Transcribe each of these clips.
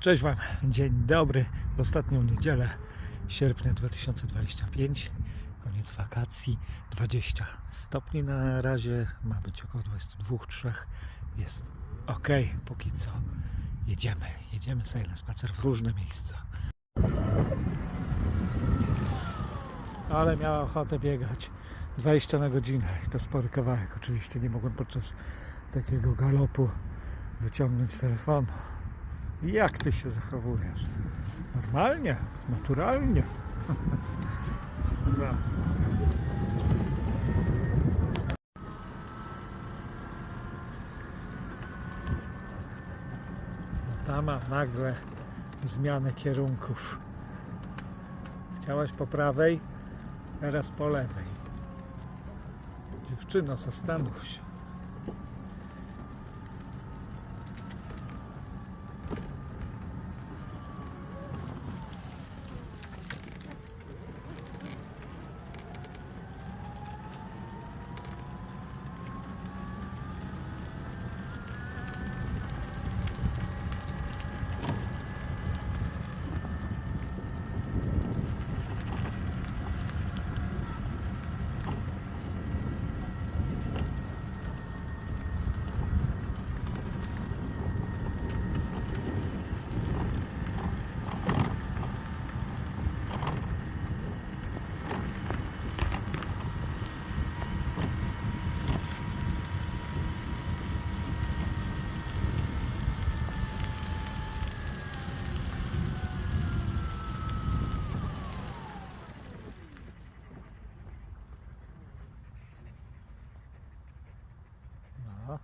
Cześć Wam, dzień dobry. W ostatnią niedzielę sierpnia 2025, koniec wakacji, 20 stopni na razie, ma być około 22-3, jest ok, póki co. Jedziemy, jedziemy sobie na spacer w różne miejsca. Ale miała ochotę biegać 20 na godzinę, to spory kawałek. Oczywiście nie mogłem podczas takiego galopu wyciągnąć telefonu. Jak ty się zachowujesz? Normalnie, naturalnie. Ma nagle zmianę kierunków. Chciałaś po prawej, teraz po lewej. Dziewczyno, zastanów się. No,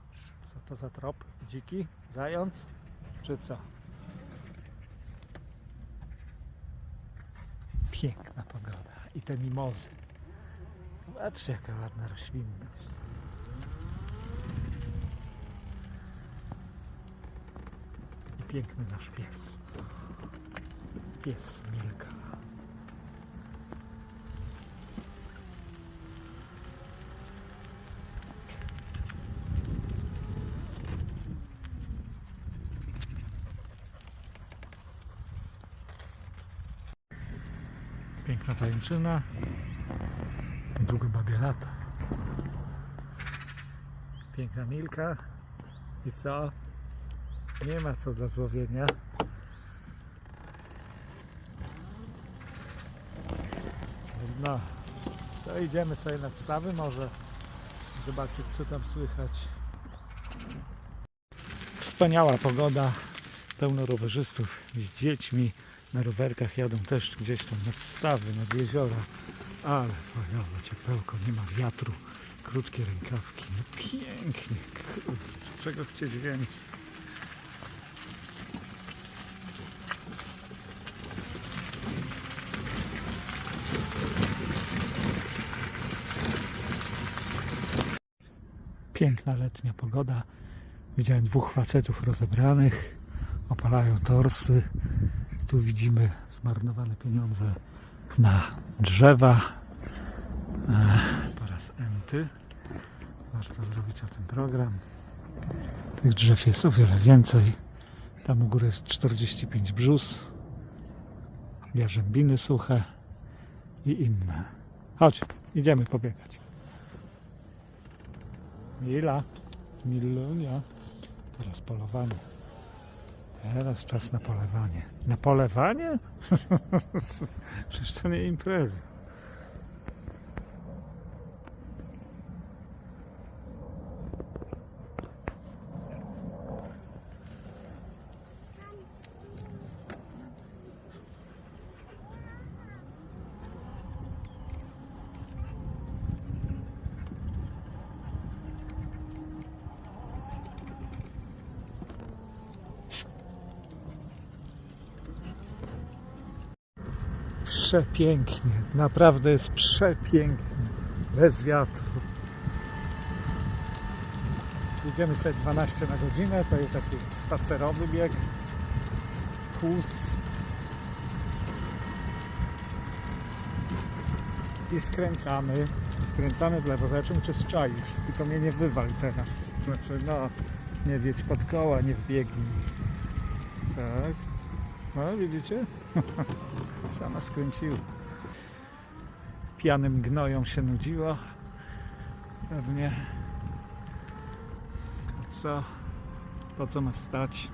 co to za trop? Dziki? Zając? Czy co? Piękna pogoda. I te mimozy. Patrzcie jaka ładna roślinność. I piękny nasz pies. Pies Milka. Piękna tańczyna. Długo babie lata. Piękna Milka. I co? Nie ma co dla złowienia. No, to idziemy sobie nad stawy może zobaczyć co tam słychać. Wspaniała pogoda, pełno rowerzystów z dziećmi na rowerkach jadą też gdzieś tam nad stawy, nad jeziora. Ale fajowo, ciepełko, nie ma wiatru, krótkie rękawki. No pięknie, kurde, czego chcieć więcej. Piękna letnia pogoda. Widziałem dwóch facetów rozebranych, opalają torsy. Tu widzimy zmarnowane pieniądze na drzewa. E, Po raz enty. Warto zrobić o tym program. Tych drzew jest o wiele więcej. Tam u góry jest 45 brzus, jarzębiny suche i inne. Chodź, idziemy pobiegać. Mila, Milunia. Teraz polowanie. Teraz czas na polewanie. Na polewanie? Przecież to nie imprezy. Przepięknie, naprawdę jest przepięknie, bez wiatru. Jedziemy sobie 12 na godzinę, to jest taki spacerowy bieg. Kus. I skręcamy, skręcamy w lewo, zobaczymy czy strzaisz, tylko mnie nie wywal teraz, znaczy no, nie wiedź pod koła, nie wbiegnij. Tak, No widzicie? Sama skręciła. Pianym gnoją się nudziło. Pewnie. Co? Po co ma stać?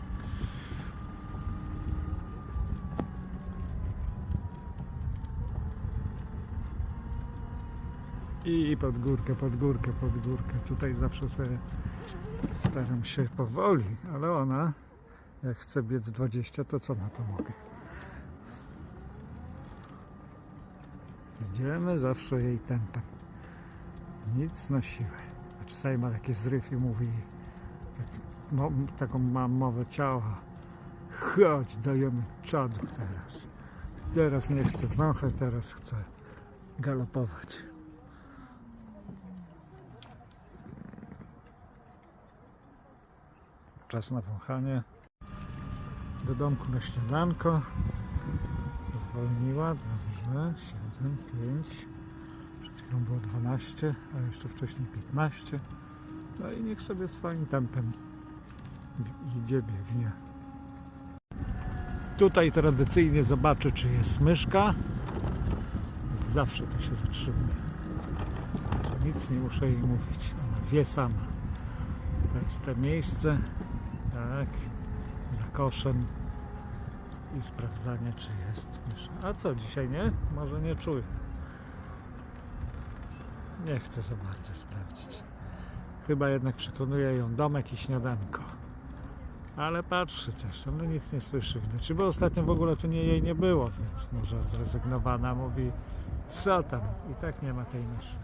I pod górkę, pod górkę, pod górkę. Tutaj zawsze sobie staram się powoli, ale ona, jak chce biec 20, to co na to mogę? Idziemy zawsze jej tempem. Nic na siłę. A czasami ma taki zryw i mówi tak, mo, taką ma mowę ciała. Chodź, dajemy czadu teraz. Teraz nie chcę wąchać, teraz chcę galopować. Czas na wąchanie. Do domku na śniadanko. Zwolniła, dobrze. 7, 5. Przed chwilą było 12, a jeszcze wcześniej 15. No i niech sobie swoim tempem idzie, biegnie. Tutaj tradycyjnie zobaczy, czy jest myszka. Zawsze to się zatrzymuje. To nic nie muszę jej mówić. Ona wie sama. To jest to miejsce. Tak. Za koszem. I sprawdzanie, czy jest. A co dzisiaj nie? Może nie czuję. Nie chcę za bardzo sprawdzić. Chyba jednak przekonuje ją domek i śniadanko. Ale patrzy tam, no nic nie słyszy. Czy bo ostatnio w ogóle tu nie, jej nie było, więc może zrezygnowana mówi co tam, i tak nie ma tej myszy.